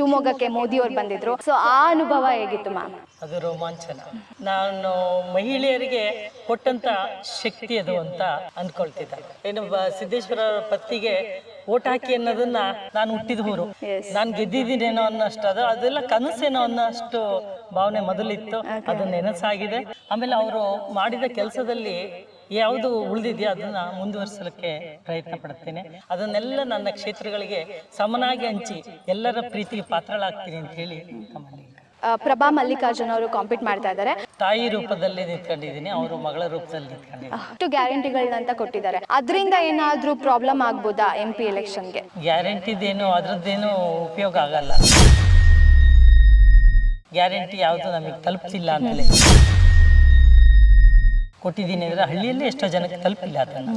ಶಿವಮೊಗ್ಗಕ್ಕೆ ಮೋದಿ ಅವರು ಬಂದಿದ್ರು. ಸೊ ಆ ಅನುಭವ ಹೇಗಿತ್ತು ಮ್ಯಾಮ್ ಅದು ರೋಮಾಂಚನ. ನಾನು ಮಹಿಳೆಯರಿಗೆ ಕೊಟ್ಟಂತ ಶಕ್ತಿ ಅದು ಅಂತ ಅನ್ಕೊಳ್ತಿದ್ದ ಏನು ಸಿದ್ದೇಶ್ವರ ಅವರ ಪತ್ತಿಗೆ ಓಟ್ ಹಾಕಿ ಅನ್ನೋದನ್ನ ನಾನು ಹುಟ್ಟಿದ ಊರು. ನಾನು ಗೆದ್ದಿದ್ದೀನೇನೋ ಅನ್ನೋಷ್ಟು ಅದು ಅದೆಲ್ಲ ಕನಸೇನೋ ಅನ್ನೋಷ್ಟು ಭಾವನೆ ಮೊದಲಿತ್ತು. ಅದು ನೆನಸಾಗಿದೆ. ಆಮೇಲೆ ಅವರು ಮಾಡಿದ ಕೆಲಸದಲ್ಲಿ ಯಾವುದು ಉಳಿದಿದೆಯೋ ಅದನ್ನ ಮುಂದುವರಿಸಲಿಕ್ಕೆ ಪ್ರಯತ್ನ ಪಡ್ತೇನೆ. ಅದನ್ನೆಲ್ಲ ನನ್ನ ಕ್ಷೇತ್ರಗಳಿಗೆ ಸಮನಾಗಿ ಹಂಚಿ ಎಲ್ಲರ ಪ್ರೀತಿಗೆ ಪಾತ್ರಳಾಗ್ತೀನಿ ಅಂತ ಹೇಳಿ ತಮ್ಮಲ್ಲಿ ಪ್ರಭಾ ಮಲ್ಲಿಕಾರ್ಜುನ್ ಅವರು ಕಾಂಪೀಟ್ ಮಾಡ್ತಾ ಇದ್ದಾರೆ. ತಾಯಿ ರೂಪದಲ್ಲಿ ನಿಂತ್ಕೊಂಡಿದ್ದೀನಿ ಅವರು ಮಗಳ ರೂಪದಲ್ಲಿ ನಿಂತ್ಕೊಂಡಿದ್ದೀನಿ ಅಷ್ಟು ಗ್ಯಾರಂಟಿಗಳನ್ನ ಕೊಟ್ಟಿದ್ದಾರೆ. ಅದರಿಂದ ಏನಾದ್ರೂ ಪ್ರಾಬ್ಲಮ್ ಆಗ್ಬೋದಾ ಎಂ ಪಿ ಎಲೆಕ್ಷನ್ಗೆ ಗ್ಯಾರಂಟಿದೇನು ಅದ್ರದ್ದೇನು ಉಪಯೋಗ ಆಗಲ್ಲ. ಗ್ಯಾರಂಟಿ ಯಾವುದು ನಮಗೆ ತಲುಪ್ತಿಲ್ಲ ಅಂತಲೇ ಕೊಟ್ಟಿದ್ದೀನಿ ಅಂದರೆ ಹಳ್ಳಿಯಲ್ಲಿ ಎಷ್ಟೋ ಜನಕ್ಕೆ ತಲುಪಿಲ್ಲ ಅದನ್ನು.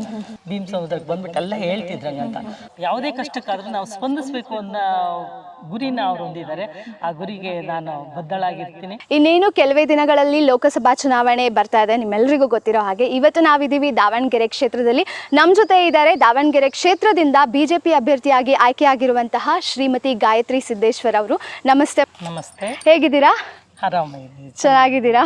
ಭೀಮ್ ಸಮುದ್ರಕ್ಕೆ ಬಂದ್ಬಿಟ್ಟು ಎಲ್ಲ ಹೇಳ್ತಿದ್ರಂಗಂತ ಯಾವುದೇ ಕಷ್ಟಕ್ಕಾದರೂ ನಾವು ಸ್ಪಂದಿಸಬೇಕು ಅನ್ನೋ ಗುರಿನ ಅವ್ರು ಹೊಂದಿದ್ದಾರೆ. ಆ ಗುರಿಗೆ ನಾನು ಬದ್ಧಳಾಗಿರ್ತೀನಿ. ಇನ್ನೇನು ಕೆಲವೇ ದಿನಗಳಲ್ಲಿ ಲೋಕಸಭಾ ಚುನಾವಣೆ ಬರ್ತಾ ಇದೆ. ನಿಮ್ಮೆಲ್ಲರಿಗೂ ಗೊತ್ತಿರೋ ಹಾಗೆ ಇವತ್ತು ನಾವಿದ್ದೀವಿ ದಾವಣಗೆರೆ ಕ್ಷೇತ್ರದಲ್ಲಿ. ನಮ್ಮ ಜೊತೆ ಇದ್ದಾರೆ ದಾವಣಗೆರೆ ಕ್ಷೇತ್ರದಿಂದ ಬಿಜೆಪಿ ಅಭ್ಯರ್ಥಿಯಾಗಿ ಆಯ್ಕೆಯಾಗಿರುವಂತಹ ಶ್ರೀಮತಿ ಗಾಯತ್ರಿ ಸಿದ್ದೇಶ್ವರ್ ಅವರು. ನಮಸ್ತೆ. ನಮಸ್ತೆ. ಹೇಗಿದ್ದೀರಾ? ಚೆನ್ನಾಗಿದ್ದೀರಾ?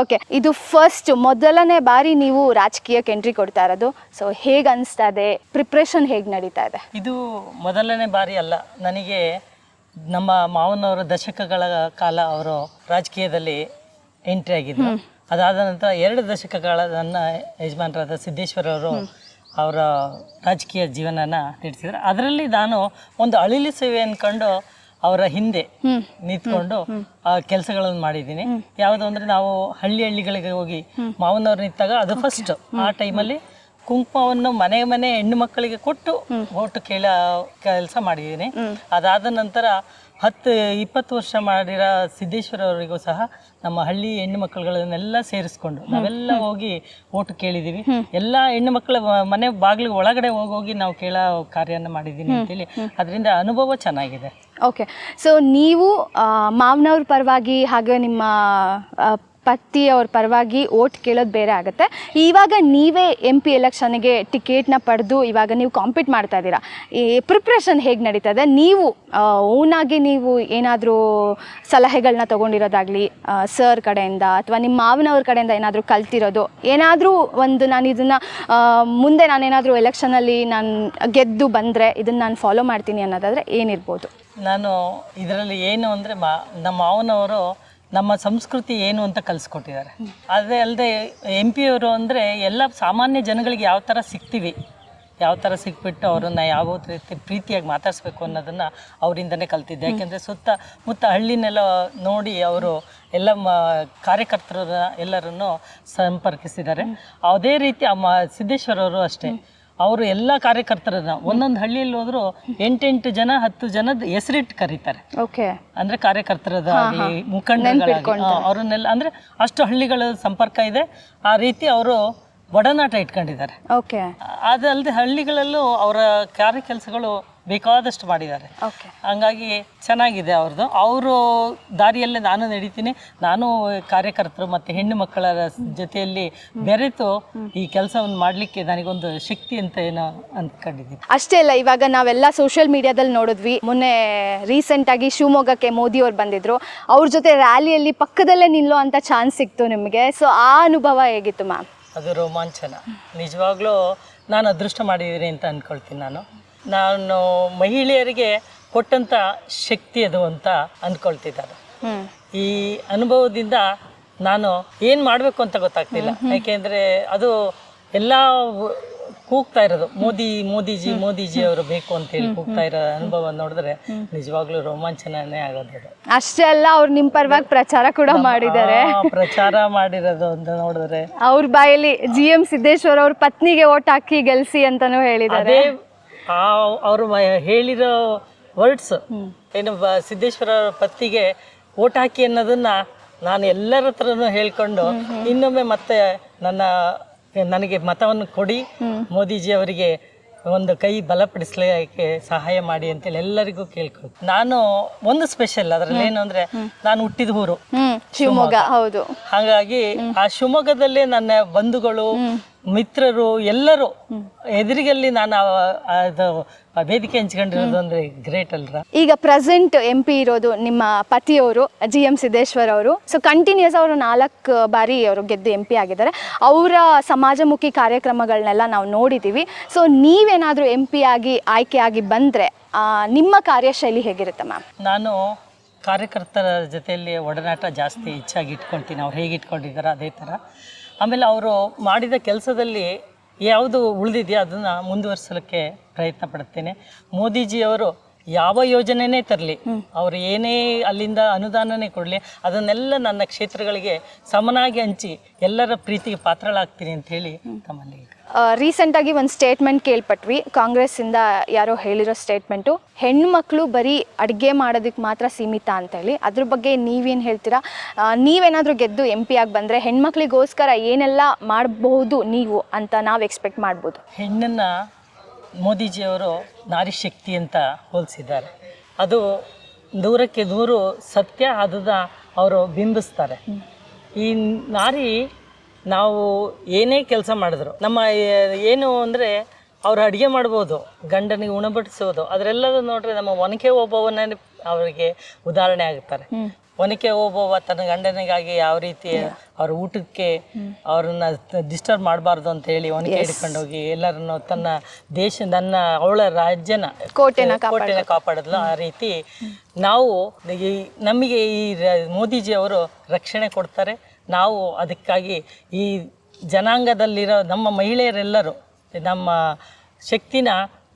ಓಕೆ ಇದು ಫಸ್ಟ್ ಮೊದಲನೇ ಬಾರಿ ನೀವು ರಾಜಕೀಯಕ್ಕೆ ಎಂಟ್ರಿ ಕೊಡ್ತಾ ಇರೋದು. ಸೊ ಹೇಗೆ ಅನಿಸ್ತಾ ಇದೆ? ಪ್ರಿಪ್ರೇಷನ್ ಹೇಗೆ ನಡೀತಾ ಇದೆ? ಇದು ಮೊದಲನೇ ಬಾರಿ ಅಲ್ಲ. ನನಗೆ ನಮ್ಮ ಮಾವನವರ ದಶಕಗಳ ಕಾಲ ಅವರು ರಾಜಕೀಯದಲ್ಲಿ ಎಂಟ್ರಿ ಆಗಿದ್ರು. ಅದಾದ ನಂತರ ಎರಡು ದಶಕಗಳ ನನ್ನ ಯಜಮಾನರಾದ ಸಿದ್ದೇಶ್ವರ ಅವರು ಅವರ ರಾಜಕೀಯ ಜೀವನನ ನಡೆಸಿದ್ರು. ಅದರಲ್ಲಿ ನಾನು ಒಂದು ಅಳಿಲು ಸೇವೆ ಅನ್ಕೊಂಡು ಅವರ ಹಿಂದೆ ನಿಂತ್ಕೊಂಡು ಆ ಕೆಲಸಗಳನ್ನು ಮಾಡಿದ್ದೀನಿ. ಯಾವುದು ಅಂದ್ರೆ ನಾವು ಹಳ್ಳಿ ಹಳ್ಳಿಗಳಿಗೆ ಹೋಗಿ ಮಾವನವ್ರು ನಿಂತಾಗ ಅದು ಫಸ್ಟ್ ಆ ಟೈಮಲ್ಲಿ ಕುಂಕುಮವನ್ನು ಮನೆ ಮನೆ ಹೆಣ್ಣು ಮಕ್ಕಳಿಗೆ ಕೊಟ್ಟು ಓಟು ಕೇಳ ಕೆಲಸ ಮಾಡಿದ್ದೀನಿ. ಅದಾದ ನಂತರ ಹತ್ತು ಇಪ್ಪತ್ತು ವರ್ಷ ಮಾಡಿರೋ ಸಿದ್ದೇಶ್ವರ ಅವರಿಗೂ ಸಹ ನಮ್ಮ ಹಳ್ಳಿ ಹೆಣ್ಣು ಮಕ್ಕಳುಗಳನ್ನೆಲ್ಲ ಸೇರಿಸ್ಕೊಂಡು ನಾವೆಲ್ಲ ಹೋಗಿ ಓಟು ಕೇಳಿದ್ದೀವಿ. ಎಲ್ಲ ಹೆಣ್ಣು ಮಕ್ಕಳ ಮನೆ ಬಾಗಿಲು ಒಳಗಡೆ ಹೋಗೋಗಿ ಹೋಗಿ ನಾವು ಕೇಳೋ ಕಾರ್ಯನ ಮಾಡಿದ್ದೀನಿ ಅಂತೇಳಿ. ಅದರಿಂದ ಅನುಭವ ಚೆನ್ನಾಗಿದೆ. ಓಕೆ ಸೊ ನೀವು ಮಾವನವ್ರ ಪರವಾಗಿ ಹಾಗೆ ನಿಮ್ಮ ಪತಿಯವ್ರ ಪರವಾಗಿ ಓಟ್ ಕೇಳೋದು ಬೇರೆ ಆಗುತ್ತೆ. ಇವಾಗ ನೀವೇ ಎಂ ಪಿ ಎಲೆಕ್ಷನ್ಗೆ ಟಿಕೆಟ್ನ ಪಡೆದು ಇವಾಗ ನೀವು ಕಾಂಪೀಟ್ ಮಾಡ್ತಾ ಇದ್ದೀರಾ. ಈ ಪ್ರಿಪ್ರೇಷನ್ ಹೇಗೆ ನಡೀತಾ ಇದೆ ನೀವು ಓನಾಗಿ ನೀವು ಏನಾದರೂ ಸಲಹೆಗಳನ್ನ ತೊಗೊಂಡಿರೋದಾಗಲಿ ಸರ್ ಕಡೆಯಿಂದ ಅಥವಾ ನಿಮ್ಮ ಮಾವನವ್ರ ಕಡೆಯಿಂದ ಏನಾದರೂ ಕಲ್ತಿರೋದು, ಏನಾದರೂ ಒಂದು ನಾನು ಇದನ್ನು ಮುಂದೆ ನಾನೇನಾದರೂ ಎಲೆಕ್ಷನಲ್ಲಿ ನಾನು ಗೆದ್ದು ಬಂದರೆ ಇದನ್ನು ನಾನು ಫಾಲೋ ಮಾಡ್ತೀನಿ ಅನ್ನೋದಾದರೆ ಏನಿರ್ಬೋದು? ನಾನು ಇದರಲ್ಲಿ ಏನು ಅಂದರೆ ಮಾ ನಮ್ಮ ಮಾವನವರು ನಮ್ಮ ಸಂಸ್ಕೃತಿ ಏನು ಅಂತ ಕಲಿಸ್ಕೊಟ್ಟಿದ್ದಾರೆ. ಅದೇ ಅಲ್ಲದೆ ಎಂ ಪಿ ಅವರು ಅಂದರೆ ಎಲ್ಲ ಸಾಮಾನ್ಯ ಜನಗಳಿಗೆ ಯಾವ ಥರ ಸಿಗ್ತೀವಿ, ಯಾವ ಥರ ಸಿಕ್ಬಿಟ್ಟು ಅವರನ್ನು ಯಾವ ರೀತಿ ಪ್ರೀತಿಯಾಗಿ ಮಾತಾಡಿಸ್ಬೇಕು ಅನ್ನೋದನ್ನು ಅವರಿಂದನೇ ಕಲ್ತಿದ್ದೆ. ಯಾಕೆಂದರೆ ಸುತ್ತ ಮುತ್ತ ಹಳ್ಳಿನೆಲ್ಲ ನೋಡಿ ಅವರು ಎಲ್ಲ ಮ ಕಾರ್ಯಕರ್ತರನ್ನ ಎಲ್ಲರನ್ನು ಸಂಪರ್ಕಿಸಿದ್ದಾರೆ. ಅದೇ ರೀತಿ ಅಮ್ಮ ಸಿದ್ದೇಶ್ವರವರು ಅಷ್ಟೇ. ಅವರು ಎಲ್ಲ ಕಾರ್ಯಕರ್ತರನ್ನ ಒಂದೊಂದು ಹಳ್ಳಿಯಲ್ಲಿ ಹೋದ್ರು ಎಂಟೆಂಟು ಜನ ಹತ್ತು ಜನದ ಹೆಸರಿಟ್ಟು ಕರೀತಾರೆ. ಓಕೆ. ಅಂದ್ರೆ ಕಾರ್ಯಕರ್ತರದ ಮುಖಂಡ ಅವರನ್ನೆಲ್ಲ ಅಂದ್ರೆ ಅಷ್ಟು ಹಳ್ಳಿಗಳ ಸಂಪರ್ಕ ಇದೆ. ಆ ರೀತಿ ಅವರು ಒಡನಾಟ ಇಟ್ಕೊಂಡಿದ್ದಾರೆ. ಓಕೆ. ಅದಲ್ಲದೆ ಹಳ್ಳಿಗಳಲ್ಲೂ ಅವರ ಕಾರ್ಯ ಕೆಲಸಗಳು ಬೇಕಾದಷ್ಟು ಮಾಡಿದ್ದಾರೆ. ಓಕೆ ಹಂಗಾಗಿ ಚೆನ್ನಾಗಿದೆ ಅವ್ರದ್ದು ಅವರು ದಾರಿಯಲ್ಲೇ ನಾನು ನಡೀತೀನಿ ನಾನು ಕಾರ್ಯಕರ್ತರು ಮತ್ತು ಹೆಣ್ಣು ಮಕ್ಕಳ ಜೊತೆಯಲ್ಲಿ ಬೆರೆತು ಈ ಕೆಲಸವನ್ನು ಮಾಡಲಿಕ್ಕೆ ನನಗೊಂದು ಶಕ್ತಿ ಅಂತ ಏನೋ ಅಂದ್ಕೊಂಡಿದ್ದೀನಿ. ಅಷ್ಟೇ ಅಲ್ಲ ಇವಾಗ ನಾವೆಲ್ಲ ಸೋಷಿಯಲ್ ಮೀಡಿಯಾದಲ್ಲಿ ನೋಡಿದ್ವಿ. ಮೊನ್ನೆ ರೀಸೆಂಟಾಗಿ ಶಿವಮೊಗ್ಗಕ್ಕೆ ಮೋದಿ ಅವ್ರು ಬಂದಿದ್ರು. ಅವ್ರ ಜೊತೆ ರ್ಯಾಲಿಯಲ್ಲಿ ಪಕ್ಕದಲ್ಲೇ ನಿಲ್ಲೋ ಅಂತ ಚಾನ್ಸ್ ಸಿಕ್ತು ನಿಮಗೆ. ಸೊ ಆ ಅನುಭವ ಹೇಗಿತ್ತು ಮ್ಯಾಮ್? ಅದು ರೋಮಾಂಚನ. ನಿಜವಾಗ್ಲೂ ನಾನು ಅದೃಷ್ಟ ಮಾಡಿದ್ದೀನಿ ಅಂತ ಅಂದ್ಕೊಳ್ತೀನಿ ನಾನು. ನಾನು ಮಹಿಳೆಯರಿಗೆ ಕೊಟ್ಟಂಥ ಶಕ್ತಿ ಅದು ಅಂತ ಅಂದ್ಕೊಳ್ತಿದ್ದಾರೆ. ಈ ಅನುಭವದಿಂದ ನಾನು ಏನು ಮಾಡಬೇಕು ಅಂತ ಗೊತ್ತಾಗ್ತಿಲ್ಲ. ಯಾಕೆಂದರೆ ಅದು ಎಲ್ಲ ಕೂಗ್ತಾ ಇರೋದು. ಮೋದಿ ಮೋದಿಜಿ ಮೋದಿಜಿ ಅವರು ಬೇಕು ಅಂತ ಹೇಳಿ ಕೂಗ್ತಾ ಇರೋ ಅನುಭವ ನೋಡಿದ್ರೆ ನಿಜವಾಗ್ಲೂ ರೋಮಾಂಚನನೇ ಆಗೋದು ಅಷ್ಟೇ ಅಲ್ಲ ಅವ್ರು ನಿಮ್ಮ ಪರವಾಗಿ ಪ್ರಚಾರ ಕೂಡ ಮಾಡಿದ್ದಾರೆ. ಪ್ರಚಾರ ಮಾಡಿರೋದು ಅಂತ ನೋಡಿದ್ರೆ ಅವ್ರ ಬಾಯಲ್ಲಿ ಜಿ ಎಂ ಸಿದ್ದೇಶ್ವರ್ ಅವ್ರ ಪತ್ನಿಗೆ ಓಟ್ ಹಾಕಿ ಗೆಲ್ಸಿ ಅಂತಾನೂ ಹೇಳಿದ್ದಾರೆ. ಆ ಅವರು ಹೇಳಿರೋ ವರ್ಡ್ಸ್ ಏನು ಸಿದ್ದೇಶ್ವರ ಪತ್ತಿಗೆ ಓಟ್ ಹಾಕಿ ಅನ್ನೋದನ್ನ ನಾನು ಎಲ್ಲರ ಹತ್ರನೂ ಹೇಳ್ಕೊಂಡು ಇನ್ನೊಮ್ಮೆ ಮತ್ತೆ ನನ್ನ ನನಗೆ ಮತವನ್ನು ಕೊಡಿ ಮೋದಿಜಿ ಅವರಿಗೆ ಒಂದು ಕೈ ಬಲಪಡಿಸಲಿಕ್ಕೆ ಸಹಾಯ ಮಾಡಿ ಅಂತೇಳಿ ಎಲ್ಲರಿಗೂ ಕೇಳ್ಕೊಂಡು. ನಾನು ಒಂದು ಸ್ಪೆಷಲ್ ಅದರಲ್ಲಿ ಏನು ಅಂದ್ರೆ ನಾನು ಹುಟ್ಟಿದ ಊರು ಶಿವಮೊಗ್ಗ ಹೌದು. ಹಾಗಾಗಿ ಆ ಶಿವಮೊಗ್ಗದಲ್ಲೇ ನನ್ನ ಬಂಧುಗಳು ಮಿತ್ರರು ಎಲ್ಲರೂ ಎದುರಿಗಲ್ಲಿ ನಾನು ಆ- ಅದು ಆ ವೇದಿಕೆ ಹಂಚ್ಕೊಂಡಿರೋದು ಅಂದ್ರೆ ಗ್ರೇಟ್ ಅಲ್ರ. ಈಗ ಪ್ರೆಸೆಂಟ್ ಎಂ ಪಿ ಇರೋದು ನಿಮ್ಮ ಪತಿಯವರು ಜಿ ಎಂ ಸಿದ್ದೇಶ್ವರ್ ಅವರು. ಸೊ ಕಂಟಿನ್ಯೂಸ್ ಅವರು ನಾಲ್ಕು ಬಾರಿ ಅವರು ಗೆದ್ದು ಎಂ ಪಿ ಆಗಿದ್ದಾರೆ. ಅವರ ಸಮಾಜಮುಖಿ ಕಾರ್ಯಕ್ರಮಗಳನ್ನೆಲ್ಲ ನಾವು ನೋಡಿದ್ದೀವಿ ಸೊ ನೀವೇನಾದರೂ ಎಂ ಪಿ ಆಗಿ ಆಯ್ಕೆಯಾಗಿ ಬಂದರೆ ನಿಮ್ಮ ಕಾರ್ಯಶೈಲಿ ಹೇಗಿರುತ್ತೆ ಮ್ಯಾಮ್? ನಾನು ಕಾರ್ಯಕರ್ತರ ಜೊತೆಯಲ್ಲಿ ಒಡನಾಟ ಜಾಸ್ತಿ ಹೆಚ್ಚಾಗಿ ಇಟ್ಕೊಳ್ತೀನಿ. ಅವ್ರು ಹೇಗೆ ಇಟ್ಕೊಂಡಿದ್ದಾರೆ ಅದೇ ಥರ. ಆಮೇಲೆ ಅವರು ಮಾಡಿದ ಕೆಲಸದಲ್ಲಿ ಯಾವುದು ಉಳಿದಿದೆಯೋ ಅದನ್ನು ಮುಂದುವರಿಸಲಿಕ್ಕೆ ಪ್ರಯತ್ನ ಪಡುತ್ತೇನೆ ಮೋದಿಜಿಯವರು ಯಾವ ಯೋಜನೆನೇ ತರಲಿ ಅವರು ಏನೇ ಅಲ್ಲಿಂದ ಅನುದಾನನೇ ಕೊಡಲಿ ಅದನ್ನೆಲ್ಲ ನನ್ನ ಕ್ಷೇತ್ರಗಳಿಗೆ ಸಮನಾಗಿ ಹಂಚಿ ಎಲ್ಲರ ಪ್ರೀತಿಗೆ ಪಾತ್ರಳಾಗ್ತೀನಿ ಅಂತ ಹೇಳಿ ತಮ್ಮಲ್ಲಿ ರೀಸೆಂಟಾಗಿ ಒಂದು ಸ್ಟೇಟ್ಮೆಂಟ್ ಕೇಳ್ಪಟ್ವಿ. ಕಾಂಗ್ರೆಸ್ಸಿಂದ ಯಾರೋ ಹೇಳಿರೋ ಸ್ಟೇಟ್ಮೆಂಟು ಹೆಣ್ಮಕ್ಳು ಬರೀ ಅಡುಗೆ ಮಾಡೋದಕ್ಕೆ ಮಾತ್ರ ಸೀಮಿತ ಅಂತ ಹೇಳಿ. ಅದ್ರ ಬಗ್ಗೆ ನೀವೇನು ಹೇಳ್ತೀರಾ? ನೀವೇನಾದರೂ ಗೆದ್ದು ಎಂ ಪಿ ಆಗಿ ಬಂದರೆ ಹೆಣ್ಮಕ್ಳಿಗೋಸ್ಕರ ಏನೆಲ್ಲ ಮಾಡಬಹುದು ನೀವು ಅಂತ ನಾವು ಎಕ್ಸ್ಪೆಕ್ಟ್ ಮಾಡ್ಬೋದು? ಹೆಣ್ಣನ್ನು ಮೋದಿಜಿಯವರು ನಾರಿ ಶಕ್ತಿ ಅಂತ ಹೋಲಿಸಿದ್ದಾರೆ. ಅದು ದೂರಕ್ಕೆ ದೂರು ಸತ್ಯ ಆದದ ಅವರು ಬಿಂಬಿಸ್ತಾರೆ. ಈ ನಾರಿ ನಾವು ಏನೇ ಕೆಲಸ ಮಾಡಿದ್ರು, ನಮ್ಮ ಏನು ಅಂದರೆ ಅವ್ರು ಅಡುಗೆ ಮಾಡ್ಬೋದು, ಗಂಡನಿಗೆ ಉಣಬಡಿಸೋದು ಅದರೆಲ್ಲದೂ ನೋಡ್ರೆ ನಮ್ಮ ಒನಕೆ ಒಬ್ಬವನ್ನೇ ಅವರಿಗೆ ಉದಾಹರಣೆ ಆಗುತ್ತಾರೆ ಒನಕೆ ಓಬವ್ವ ತನ್ನ ಗಂಡನಿಗಾಗಿ ಯಾವ ರೀತಿ ಅವ್ರ ಊಟಕ್ಕೆ ಅವ್ರನ್ನ ಡಿಸ್ಟರ್ಬ್ ಮಾಡಬಾರ್ದು ಅಂತ ಹೇಳಿ ಒನಕೆ ಹಿಡ್ಕೊಂಡು ಹೋಗಿ ಎಲ್ಲರನ್ನು ತನ್ನ ದೇಶ ನನ್ನ ಅವಳ ರಾಜ್ಯನ ಕೋಟೆನ ಕೋಟೆನ ಕಾಪಾಡಿದ್ಲು ಆ ರೀತಿ ನಾವು ಈ ನಮಗೆ ಈ ಮೋದಿಜಿ ಅವರು ರಕ್ಷಣೆ ಕೊಡ್ತಾರೆ. ನಾವು ಅದಕ್ಕಾಗಿ ಈ ಜನಾಂಗದಲ್ಲಿರೋ ನಮ್ಮ ಮಹಿಳೆಯರೆಲ್ಲರೂ ನಮ್ಮ ಶಕ್ತಿನ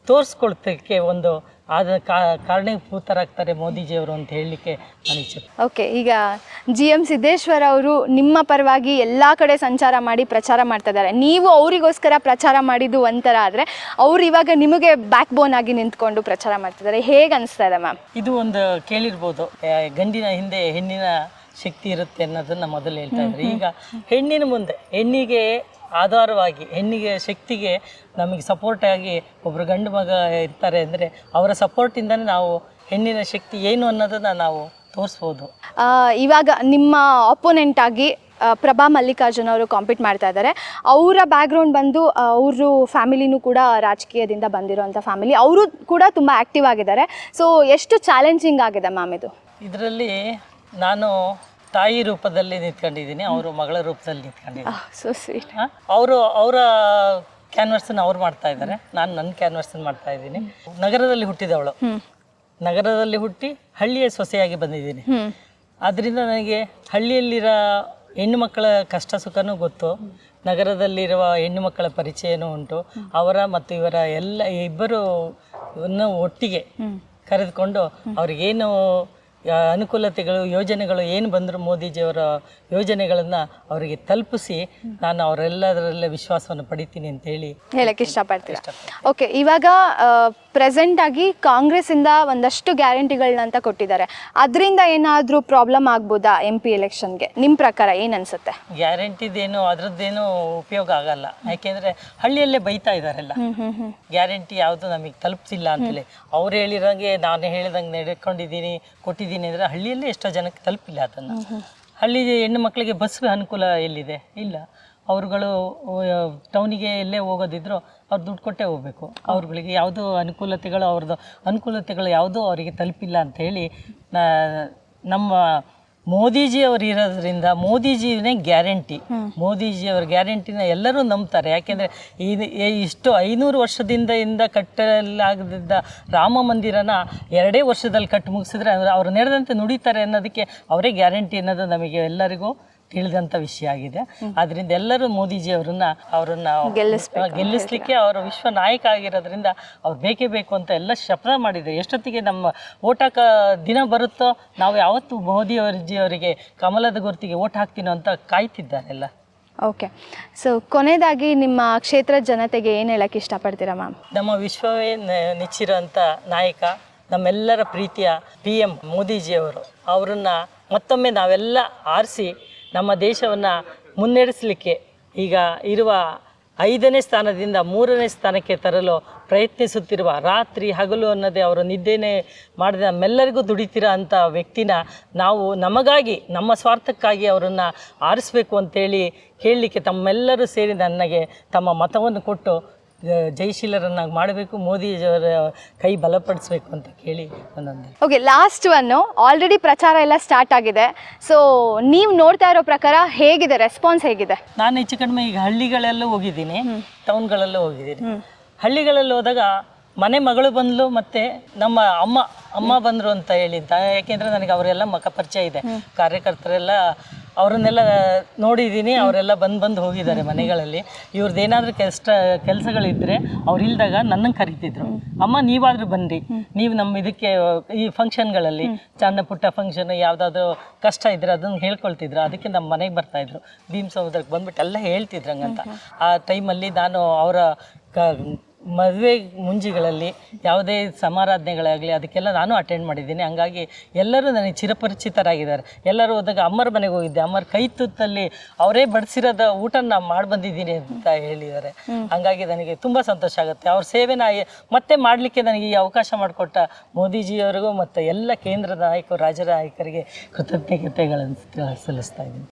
ತೋರಿಸ್ಕೊಳ್ತಕ್ಕೆ ಒಂದು ಆದ ಕಾರಣೀಭೂತರಾಗ್ತಾರೆ ಮೋದಿಜಿಯವರು ಅಂತ ಹೇಳಲಿಕ್ಕೆ ನಾನು ಇಚ್ಛೆ ಓಕೆ ಈಗ ಜಿ ಎಂ ಸಿದ್ದೇಶ್ವರ ಅವರು ನಿಮ್ಮ ಪರವಾಗಿ ಎಲ್ಲ ಕಡೆ ಸಂಚಾರ ಮಾಡಿ ಪ್ರಚಾರ ಮಾಡ್ತಾ ಇದ್ದಾರೆ. ನೀವು ಅವರಿಗೋಸ್ಕರ ಪ್ರಚಾರ ಮಾಡಿದ್ದು ಒಂಥರ ಆದರೆ ಅವ್ರು ಇವಾಗ ನಿಮಗೆ ಬ್ಯಾಕ್ ಬೋನ್ ಆಗಿ ನಿಂತ್ಕೊಂಡು ಪ್ರಚಾರ ಮಾಡ್ತಿದ್ದಾರೆ ಹೇಗೆ ಅನಿಸ್ತಾ ಇದೆ ಮ್ಯಾಮ್ ಇದು ಒಂದು ಕೇಳಿರ್ಬೋದು. ಗಂಡಿನ ಹಿಂದೆ ಹೆಣ್ಣಿನ ಶಕ್ತಿ ಇರುತ್ತೆ ಅನ್ನೋದನ್ನ ಮೊದಲು ಹೇಳ್ತಾ ಇದ್ರು ಈಗ ಹೆಣ್ಣಿನ ಮುಂದೆ ಹೆಣ್ಣಿಗೆ ಆಧಾರವಾಗಿ ಹೆಣ್ಣಿಗೆ ಶಕ್ತಿಗೆ ನಮಗೆ ಸಪೋರ್ಟ್ ಆಗಿ ಒಬ್ಬರು ಗಂಡು ಮಗ ಇರ್ತಾರೆ ಅಂದರೆ ಅವರ ಸಪೋರ್ಟಿಂದನೇ ನಾವು ಹೆಣ್ಣಿನ ಶಕ್ತಿ ಏನು ಅನ್ನೋದನ್ನು ನಾವು ತೋರಿಸ್ಬೋದು. ಇವಾಗ ನಿಮ್ಮ ಅಪೋನೆಂಟ್ ಆಗಿ ಪ್ರಭಾ ಮಲ್ಲಿಕಾರ್ಜುನ್ ಅವರು ಕಾಂಪೀಟ್ ಮಾಡ್ತಾ ಇದ್ದಾರೆ. ಅವರ ಬ್ಯಾಕ್ಗ್ರೌಂಡ್ ಬಂದು ಅವರು ಫ್ಯಾಮಿಲಿನೂ ಕೂಡ ರಾಜಕೀಯದಿಂದ ಬಂದಿರೋಂಥ ಫ್ಯಾಮಿಲಿ ಅವರು ಕೂಡ ತುಂಬ ಆ್ಯಕ್ಟಿವ್ ಆಗಿದ್ದಾರೆ. ಸೊ ಎಷ್ಟು ಚಾಲೆಂಜಿಂಗ್ ಆಗಿದೆ ಮ್ಯಾಮ್ ಇದು? ಇದರಲ್ಲಿ ನಾನು ತಾಯಿ ರೂಪದಲ್ಲಿ ನಿಂತ್ಕೊಂಡಿದ್ದೀನಿ ಅವರು ಮಗಳ ರೂಪದಲ್ಲಿ ನಿಂತ್ಕೊಂಡಿದ್ದೀನಿ ಸೊ ಸ್ವೀಟ್ ಅವರು ಅವರ ಕ್ಯಾನ್ವರ್ಸನ್ನು ಅವ್ರು ಮಾಡ್ತಾ ಇದ್ದಾರೆ. ನಾನು ನನ್ನ ಕ್ಯಾನ್ವರ್ಸನ್ನು ಮಾಡ್ತಾ ಇದ್ದೀನಿ. ನಗರದಲ್ಲಿ ಹುಟ್ಟಿದವಳು ನಗರದಲ್ಲಿ ಹುಟ್ಟಿ ಹಳ್ಳಿಯ ಸೊಸೆಯಾಗಿ ಬಂದಿದ್ದೀನಿ. ಅದರಿಂದ ಆದ್ದರಿಂದ ನನಗೆ ಹಳ್ಳಿಯಲ್ಲಿರೋ ಹೆಣ್ಣು ಮಕ್ಕಳ ಕಷ್ಟ ಸುಖನೂ ಗೊತ್ತು. ನಗರದಲ್ಲಿರುವ ಹೆಣ್ಣು ಮಕ್ಕಳ ಪರಿಚಯನೂ ಉಂಟು. ಅವರ ಮತ್ತು ಇವರ ಎಲ್ಲ ಇಬ್ಬರು ಒಟ್ಟಿಗೆ ಕರೆದುಕೊಂಡು ಅವ್ರಿಗೇನು ಅನುಕೂಲತೆಗಳು ಯೋಜನೆಗಳು ಏನು ಬಂದರೂ ಮೋದಿಜಿಯವರ ಯೋಜನೆಗಳನ್ನು ಅವರಿಗೆ ತಲುಪಿಸಿ ನಾನು ಅವರೆಲ್ಲದರಲ್ಲೇ ವಿಶ್ವಾಸವನ್ನು ಪಡಿತೀನಿ ಅಂತ ಹೇಳಿ ಹೇಳಕ್ಕೆ ಇಷ್ಟಪಡ್ತೀರಾ? ಓಕೆ ಇವಾಗ ಪ್ರೆಸೆಂಟ್ ಆಗಿ ಕಾಂಗ್ರೆಸ್ ಇಂದ ಒಂದಷ್ಟು ಗ್ಯಾರಂಟಿಗಳನ್ನ ಅಂತ ಕೊಟ್ಟಿದ್ದಾರೆ. ಅದರಿಂದ ಏನಾದರೂ ಪ್ರಾಬ್ಲಮ್ ಆಗ್ಬೋದಾ ಎಂ ಪಿ ಎಲೆಕ್ಷನ್ಗೆ? ನಿಮ್ಮ ಪ್ರಕಾರ ಏನು ಅನ್ಸುತ್ತೆ? ಗ್ಯಾರಂಟಿದೇನು ಅದರದ್ದೇನು ಉಪಯೋಗ ಆಗಲ್ಲ. ಯಾಕೆಂದ್ರೆ ಹಳ್ಳಿಯಲ್ಲೇ ಬೈತಾ ಹ್ಞೂ ಗ್ಯಾರಂಟಿ ಯಾವುದು ನಮಗೆ ತಲುಪ್ತಿಲ್ಲ ಅಂತೇಳಿ. ಅವ್ರು ಹೇಳಿರೋಂಗೆ ನಾನು ಹೇಳಿದಂಗೆ ನಡ್ಕೊಂಡಿದ್ದೀನಿ ಕೊಟ್ಟಿದ್ದೀನಿ. ಅಂದರೆ ಹಳ್ಳಿಯಲ್ಲೇ ಎಷ್ಟೋ ಜನಕ್ಕೆ ತಲುಪಿಲ್ಲ ಅದನ್ನು. ಹಳ್ಳಿ ಹೆಣ್ಣು ಮಕ್ಕಳಿಗೆ ಬಸ್ ಅನುಕೂಲ ಎಲ್ಲಿದೆ? ಇಲ್ಲ. ಅವರುಗಳು ಟೌನಿಗೆ ಎಲ್ಲೇ ಹೋಗೋದಿದ್ರು ಅವ್ರು ದುಡ್ಡು ಕೊಟ್ಟೇ ಹೋಗಬೇಕು. ಅವ್ರುಗಳಿಗೆ ಯಾವುದೋ ಅನುಕೂಲತೆಗಳು, ಅವ್ರದ್ದು ಅನುಕೂಲತೆಗಳು ಯಾವುದೂ ಅವರಿಗೆ ತಲುಪಿಲ್ಲ ಹೇಳಿ ನಮ್ಮ ಮೋದಿಜಿ ಅವರು ಇರೋದ್ರಿಂದ ಮೋದಿಜಿನೇ ಗ್ಯಾರಂಟಿ. ಮೋದಿಜಿಯವರ ಗ್ಯಾರಂಟಿನ ಎಲ್ಲರೂ ನಂಬ್ತಾರೆ. ಯಾಕೆಂದರೆ ಇದು ಇಷ್ಟು ಐನೂರು ವರ್ಷದಿಂದ ಇಂದ ಕಟ್ಟಲಾಗದಿದ್ದ ರಾಮ ಮಂದಿರನ ಎರಡೇ ವರ್ಷದಲ್ಲಿ ಕಟ್ಟಿ ಮುಗಿಸಿದ್ರೆ ಅಂದರೆ ಅವ್ರು ನಡೆದಂತೆ ನುಡಿತಾರೆ ಅನ್ನೋದಕ್ಕೆ ಅವರೇ ಗ್ಯಾರಂಟಿ ಅನ್ನೋದು ನಮಗೆ ಎಲ್ಲರಿಗೂ ತಿಳಿದಂಥ ವಿಷಯ ಆಗಿದೆ. ಆದ್ರಿಂದ ಎಲ್ಲರೂ ಮೋದಿಜಿ ಅವರನ್ನ ಗೆಲ್ಲಿಸ್ಲಿಕ್ಕೆ ಅವರು ವಿಶ್ವ ನಾಯಕ ಆಗಿರೋದ್ರಿಂದ ಅವ್ರು ಬೇಕೇ ಬೇಕು ಅಂತ ಎಲ್ಲ ಶಪಥ ಮಾಡಿದ್ರು. ಎಷ್ಟೊತ್ತಿಗೆ ನಮ್ಮ ಓಟಾಕ ದಿನ ಬರುತ್ತೋ ನಾವು ಯಾವತ್ತು ಮೋದಿ ಅವರಿಗೆ ಕಮಲದ ಗುರುತಿಗೆ ಓಟ್ ಹಾಕ್ತೀನೋ ಅಂತ ಕಾಯ್ತಿದ್ದಾರೆ ಎಲ್ಲ. ಓಕೆ. ಸೊ ಕೊನೆಯದಾಗಿ ನಿಮ್ಮ ಕ್ಷೇತ್ರ ಜನತೆಗೆ ಏನು ಹೇಳಕ್ಕೆ ಇಷ್ಟಪಡ್ತೀರಾ ಮ್ಯಾಮ್? ನಮ್ಮ ವಿಶ್ವವೇ ನೆಚ್ಚಿರೋಂಥ ನಾಯಕ ನಮ್ಮೆಲ್ಲರ ಪ್ರೀತಿಯ ಪಿ ಎಂ ಮೋದಿಜಿಯವರು ಅವರನ್ನು ಮತ್ತೊಮ್ಮೆ ನಾವೆಲ್ಲ ಆರಿಸಿ ನಮ್ಮ ದೇಶವನ್ನು ಮುನ್ನಡೆಸಲಿಕ್ಕೆ ಈಗ ಇರುವ ಐದನೇ ಸ್ಥಾನದಿಂದ ಮೂರನೇ ಸ್ಥಾನಕ್ಕೆ ತರಲು ಪ್ರಯತ್ನಿಸುತ್ತಿರುವ ರಾತ್ರಿ ಹಗಲು ಅನ್ನೋದೇ ಅವರು ನಿದ್ದೆನೇ ಮಾಡಿದ ನಮ್ಮೆಲ್ಲರಿಗೂ ದುಡಿತಿರೋ ಅಂಥ ವ್ಯಕ್ತಿನ ನಾವು ನಮಗಾಗಿ, ನಮ್ಮ ಸ್ವಾರ್ಥಕ್ಕಾಗಿ ಅವರನ್ನು ಆರಿಸಬೇಕು ಅಂತೇಳಿ ಕೇಳಲಿಕ್ಕೆ ತಮ್ಮೆಲ್ಲರೂ ಸೇರಿ ನನಗೆ ತಮ್ಮ ಮತವನ್ನು ಕೊಟ್ಟು ಜಯಶೀಲರನ್ನಾಗಿ ಮಾಡಬೇಕು ಮೋದಿಯವರ ಕೈ ಬಲಪಡಿಸಬೇಕು ಅಂತ ಕೇಳಿ ಒಂದೊಂದು ಓಕೆ ಲಾಸ್ಟ್ ಒನ್ನು ಆಲ್ರೆಡಿ ಪ್ರಚಾರ ಎಲ್ಲ ಸ್ಟಾರ್ಟ್ ಆಗಿದೆ. ಸೊ ನೀವು ನೋಡ್ತಾ ಇರೋ ಪ್ರಕಾರ ಹೇಗಿದೆ ರೆಸ್ಪಾನ್ಸ್ ಹೇಗಿದೆ? ನಾನು ಹೆಚ್ಚು ಕಡಿಮೆ ಈಗ ಹಳ್ಳಿಗಳೆಲ್ಲ ಹೋಗಿದ್ದೀನಿ ಟೌನ್ಗಳೆಲ್ಲ ಹೋಗಿದ್ದೀನಿ. ಹಳ್ಳಿಗಳಲ್ಲಿ ಹೋದಾಗ ಮನೆ ಮಗಳು ಬಂದ್ಲು ಮತ್ತೆ ನಮ್ಮ ಅಮ್ಮ ಅಮ್ಮ ಬಂದರು ಅಂತ ಹೇಳಿದ್ದ. ಯಾಕೆಂದ್ರೆ ನನಗೆ ಅವರೆಲ್ಲ ಮಕ ಪರಿಚಯ ಇದೆ ಕಾರ್ಯಕರ್ತರೆಲ್ಲ ಅವರನ್ನೆಲ್ಲ ನೋಡಿದ್ದೀನಿ, ಅವರೆಲ್ಲ ಬಂದು ಬಂದು ಹೋಗಿದ್ದಾರೆ ಮನೆಗಳಲ್ಲಿ. ಇವ್ರದ್ದು ಏನಾದರೂ ಕೆಸ್ಟ ಕೆಲಸಗಳಿದ್ದರೆ ಅವ್ರು ಇಲ್ದಾಗ ನನ್ನನ್ನು ಕರಿತಿದ್ರು. ಅಮ್ಮ, ನೀವಾದರೂ ಬನ್ನಿ ನೀವು ನಮ್ಮ ಇದಕ್ಕೆ, ಈ ಫಂಕ್ಷನ್ಗಳಲ್ಲಿ ಸಣ್ಣ ಪುಟ್ಟ ಫಂಕ್ಷನ್ ಯಾವುದಾದ್ರು ಕಷ್ಟ ಇದ್ದರೆ ಅದನ್ನು ಹೇಳ್ಕೊಳ್ತಿದ್ರು. ಅದಕ್ಕೆ ನಮ್ಮ ಮನೆಗೆ ಬರ್ತಾಯಿದ್ರು. ಭೀಮ್ ಸಮುದ್ರಕ್ಕೆ ಬಂದ್ಬಿಟ್ಟು ಎಲ್ಲ ಹೇಳ್ತಿದ್ರು ಹಂಗಂತ ಆ ಟೈಮಲ್ಲಿ ನಾನು ಅವರ ಕ ಮದುವೆ ಮುಂಜಿಗಳಲ್ಲಿ ಯಾವುದೇ ಸಮಾರಾಧನೆಗಳಾಗಲಿ ಅದಕ್ಕೆಲ್ಲ ನಾನು ಅಟೆಂಡ್ ಮಾಡಿದ್ದೀನಿ. ಹಂಗಾಗಿ ಎಲ್ಲರೂ ನನಗೆ ಚಿರಪರಿಚಿತರಾಗಿದ್ದಾರೆ. ಎಲ್ಲರೂ ಹೋದಾಗ ಅಮ್ಮರ ಮನೆಗೆ ಹೋಗಿದ್ದೆ. ಅಮ್ಮರ ಕೈ ತುತ್ತಲ್ಲಿ ಅವರೇ ಬಡಿಸಿರೋದ ಊಟ ನಾನು ಮಾಡಿ ಬಂದಿದ್ದೀನಿ ಅಂತ ಹೇಳಿದ್ದಾರೆ. ಹಂಗಾಗಿ ನನಗೆ ತುಂಬ ಸಂತೋಷ ಆಗುತ್ತೆ. ಅವ್ರ ಸೇವೆ ಎ- ಮತ್ತೆ ಮಾಡಲಿಕ್ಕೆ ನನಗೆ ಈ ಅವಕಾಶ ಮಾಡಿಕೊಟ್ಟ ಮೋದಿಜಿಯವರಿಗೂ ಮತ್ತು ಎಲ್ಲ ಕೇಂದ್ರ ನಾಯಕರು ರಾಜ್ಯ ನಾಯಕರಿಗೆ ಕೃತಜ್ಞತೆಗಳನ್ನು ಸಲ್ಲಿಸ್ತಾ ಇದ್ದೀನಿ.